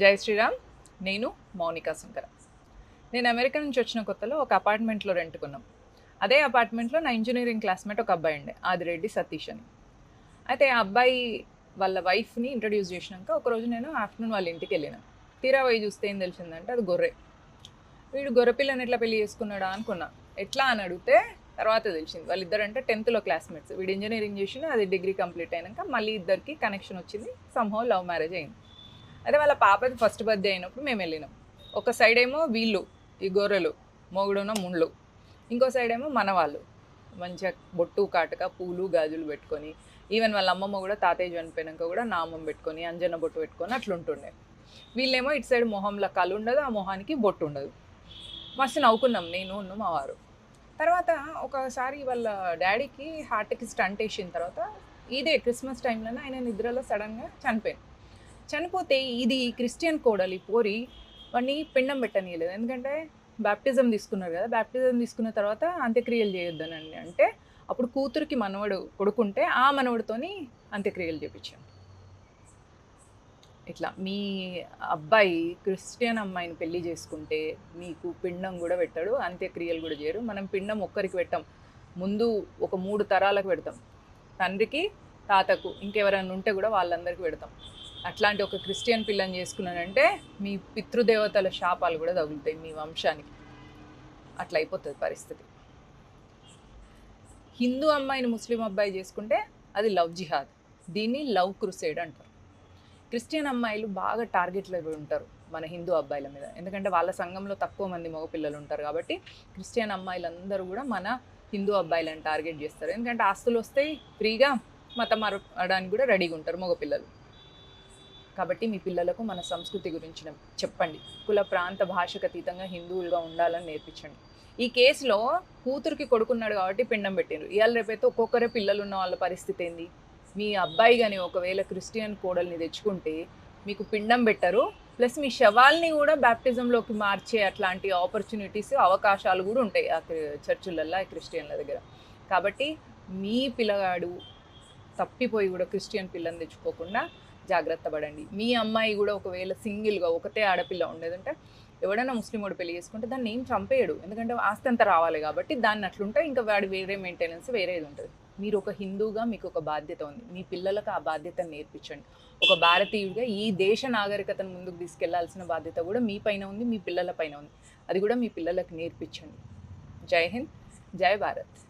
జై శ్రీరామ్. నేను మౌనికా శంకర నేను అమెరికా నుంచి వచ్చిన కొత్తలో ఒక అపార్ట్మెంట్లో రెంట్కున్నాం. అదే అపార్ట్మెంట్లో నా ఇంజనీరింగ్ క్లాస్మేట్ ఒక అబ్బాయి ఉండే ఆదిరెడ్డి సతీష్ అని. అయితే ఆ అబ్బాయి వాళ్ళ వైఫ్ని ఇంట్రడ్యూస్ చేసినాక ఒకరోజు నేను ఆఫ్టర్నూన్ వాళ్ళ ఇంటికి వెళ్ళిన. తీరా పోయి చూస్తే ఏం తెలిసిందంటే అది గొర్రె. వీడు గొర్రె పిల్లని ఎట్లా పెళ్ళి చేసుకున్నాడా అనుకున్నా. ఎట్లా అని అడిగితే తర్వాత తెలిసింది. వాళ్ళిద్దరంటే టెన్త్లో క్లాస్మేట్స్. వీడు ఇంజనీరింగ్ చేసిన అది డిగ్రీ కంప్లీట్ అయినాక మళ్ళీ ఇద్దరికి కనెక్షన్ వచ్చింది. సంహో లవ్ మ్యారేజ్ అయింది. అదే వాళ్ళ పాపది ఫస్ట్ బర్త్డే అయినప్పుడు మేము వెళ్ళినాం. ఒక సైడ్ ఏమో వీళ్ళు ఈ గొర్రెలు మొగుడున్న ముండ్లు ఇంకో సైడ్ ఏమో మన వాళ్ళు. మంచిగా బొట్టు కాటుక పూలు గాజులు పెట్టుకొని ఈవెన్ వాళ్ళ అమ్మమ్మ కూడా తాతయ్య చనిపోయినాక కూడా నామం పెట్టుకొని అంజన బొట్టు పెట్టుకొని అట్లుంటుండే వీళ్ళేమో ఇటు సైడ్ మొహంలో కళ్ళు ఉండదు ఆ మొహానికి బొట్టు ఉండదు. మస్తు నవ్వుకున్నాం నేను ఉన్ను మా వారు. తర్వాత ఒకసారి వాళ్ళ డాడీకి హార్ట్కి స్టంట్ వేసిన తర్వాత ఇదే క్రిస్మస్ టైంలోనే ఆయన నిద్రలో సడన్గా చనిపోయింది చనిపోతే ఇది క్రిస్టియన్ కోడలి పోరి వాడిని పిండం పెట్టనీయలేదు. ఎందుకంటే బ్యాప్టిజం తీసుకున్నారు కదా బ్యాప్టిజం తీసుకున్న తర్వాత అంత్యక్రియలు చేయొద్దనండి. అంటే అప్పుడు కూతురికి మనవడు కొడుకుంటే ఆ మనవడితోని అంత్యక్రియలు చేపించాం. ఇట్లా మీ అబ్బాయి క్రిస్టియన్ అమ్మాయిని పెళ్ళి చేసుకుంటే మీకు పిండం కూడా పెట్టాడు అంత్యక్రియలు కూడా చేయరు. మనం పిండం ఒక్కరికి పెట్టాం. ముందు ఒక మూడు తరాలకు పెడతాం. తండ్రికి తాతకు ఇంకెవరైనా ఉంటే కూడా వాళ్ళందరికీ పెడతాం. అట్లాంటి ఒక క్రిస్టియన్ పిల్లని చేసుకున్నానంటే మీ పితృదేవతల శాపాలు కూడా తగులుతాయి మీ వంశానికి. అట్లా అయిపోతుంది పరిస్థితి. హిందూ అమ్మాయిని ముస్లిం అబ్బాయి చేసుకుంటే అది లవ్ జిహాద్. దీన్ని లవ్ క్రుసేడ్ అంటారు. క్రిస్టియన్ అమ్మాయిలు బాగా టార్గెట్లో ఉంటారు మన హిందూ అబ్బాయిల మీద. ఎందుకంటే వాళ్ళ సంఘంలో తక్కువ మంది మగపిల్లలు ఉంటారు కాబట్టి క్రిస్టియన్ అమ్మాయిలందరూ కూడా మన హిందూ అబ్బాయిలను టార్గెట్ చేస్తారు. ఎందుకంటే ఆస్తులు వస్తాయి ఫ్రీగా మతం మారడానికి కూడా రెడీగా ఉంటారు మగపిల్లలు. కాబట్టి మీ పిల్లలకు మన సంస్కృతి గురించి చెప్పండి. కుల ప్రాంత భాషకు అతీతంగా హిందువులుగా ఉండాలని నేర్పించండి. ఈ కేసులో కూతురికి కొడుకున్నాడు కాబట్టి పిండం పెట్టిండ్రు. ఇవాళ రేపైతే ఒక్కొక్కరే పిల్లలు ఉన్న వాళ్ళ పరిస్థితి ఏంది? మీ అబ్బాయి కానీ ఒకవేళ క్రిస్టియన్ కోడల్ని తెచ్చుకుంటే మీకు పిండం పెట్టరు. ప్లస్ మీ శవాల్ని కూడా బ్యాప్టిజంలోకి మార్చే అట్లాంటి ఆపర్చునిటీస్ అవకాశాలు కూడా ఉంటాయి ఆ క్రి- చర్చిలల్లో ఆ క్రిస్టియన్ల దగ్గర. కాబట్టి మీ పిల్లగాడు తప్పిపోయి కూడా క్రిస్టియన్ పిల్లని తెచ్చుకోకుండా జాగ్రత్త పడండి. మీ అమ్మాయి కూడా ఒకవేళ సింగిల్గా ఒకటే ఆడపిల్ల ఉండేదంటే ఎవడైనా ముస్లిం వాడు పెళ్ళి చేసుకుంటే దాన్ని ఏం చంపేయడు. ఎందుకంటే ఆస్తి అంతా రావాలి కాబట్టి దాన్ని అట్లుంటే ఇంకా వాడి వేరే మెయింటెనెన్స్ వేరేది ఉంటుంది. మీరు ఒక హిందూగా మీకు ఒక బాధ్యత ఉంది. మీ పిల్లలకు ఆ బాధ్యతను నేర్పించండి. ఒక భారతీయుడిగా ఈ దేశ నాగరికతను ముందుకు తీసుకెళ్ళాల్సిన బాధ్యత కూడా మీ పైన ఉంది మీ పిల్లల పైన ఉంది. అది కూడా మీ పిల్లలకు నేర్పించండి. జై హింద్ జై భారత్.